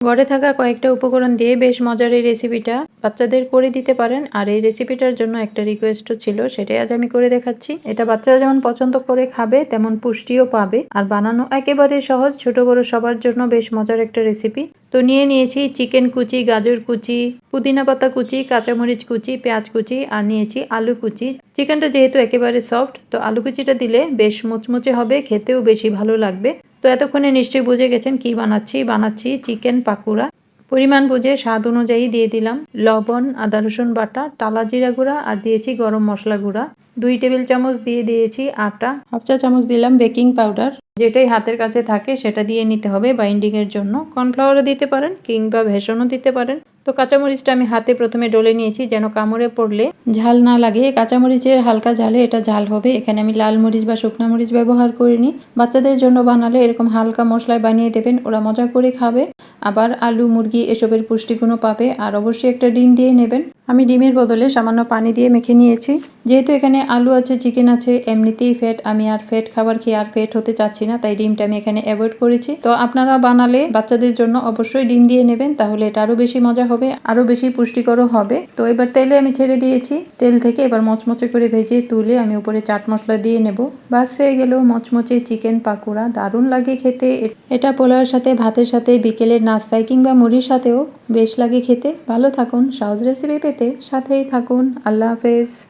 ঘরে থাকা কয়েকটা উপকরণ দিয়ে বেশ মজার এই রেসিপিটা বাচ্চাদের করে দিতে পারেন। আর এই রেসিপিটার জন্য একটা রিকোয়েস্টও ছিল, সেটাই আজ আমি করে দেখাচ্ছি। এটা বাচ্চারা যেমন পছন্দ করে খাবে, তেমন পুষ্টিও পাবে। আর বানানো একেবারে সহজ, ছোট বড় সবার জন্য বেশ মজার একটা রেসিপি তো নিয়ে নিয়েছি চিকেন কুচি, গাজর কুচি, পুদিনা পাতা কুচি, কাঁচামরিচ কুচি, পেঁয়াজ কুচি, আর নিয়েছি আলু কুচি। চিকেনটা যেহেতু একেবারে সফট তো আলু কুচিটা দিলে বেশ মুচমুচে হবে, খেতেও বেশি ভালো লাগবে। তো এতক্ষণে নিশ্চয়ই বুঝে গেছেন কি বানাচ্ছি। বানাচ্ছি চিকেন পাকুড়া। পরিমাণ বুঝে স্বাদ অনুযায়ী দিয়ে দিলাম লবণ, আদা, রসুন বাটা, টালা জিরা গুঁড়া আর দিয়েছি গরম মশলা গুঁড়া। দুই টেবিল চামচ দিয়ে দিয়েছি আটা। হাফ চা চামচ দিলাম বেকিং পাউডার। যেটাই হাতের কাছে থাকে সেটা দিয়ে নিতে হবে বাইন্ডিং এর জন্য। কর্নফ্লাওয়ারও দিতে পারেন কিংবা ভেষণও দিতে পারেন। তো কাঁচামরিচটা আমি হাতে প্রথমে ডলে নিয়েছি, যেন কামড়ে পড়লে ঝাল না লাগে। কাঁচামরিচের হালকা ঝালে এটা ঝাল হবে। এখানে আমি লাল মরিচ বা শুকনো মরিচ ব্যবহার করিনি। বাচ্চাদের জন্য বানালে এরকম হালকা মশলায় বানিয়ে দেবেন, ওরা মজা করে খাবে। আবার আলু, মুরগি এসবের পুষ্টিগুণও পাবে। আর অবশ্যই একটা ডিম দিয়ে নেবেন। আমি ডিমের বদলে সামান্য পানি দিয়ে মেখে নিয়েছি। যেহেতু এখানে আলু আছে চিকেন আছে, এমনিতেই ফ্যাট আমি আর ফ্যাট খাবার খেয়ে আর ফ্যাট হতে চাচ্ছি না, তাই ডিমটা আমি এখানে অ্যাভয়েড করেছি। তো আপনারা বানালে বাচ্চাদের জন্য অবশ্যই ডিম দিয়ে নেবেন, তাহলে এটা আরও বেশি মজা হবে, আরও বেশি পুষ্টিকরও হবে। তো এবার তেলে আমি ছেড়ে দিয়েছি। তেল থেকে এবার মচমচে করে ভেজে তুলে আমি উপরে চাট মশলা দিয়ে নেব। বাস হয়ে গেল মচমচে চিকেন পাকোড়া, দারুণ লাগে খেতে। এটা পোলাওর সাথে, ভাতের সাথে, বিকেলের নাস্তায় কিংবা মুড়ির সাথেও বেশ লাগে খেতে। ভালো থাকুন, সহজ রেসিপি সাথেই থাকুন। আল্লাহ হাফেজ।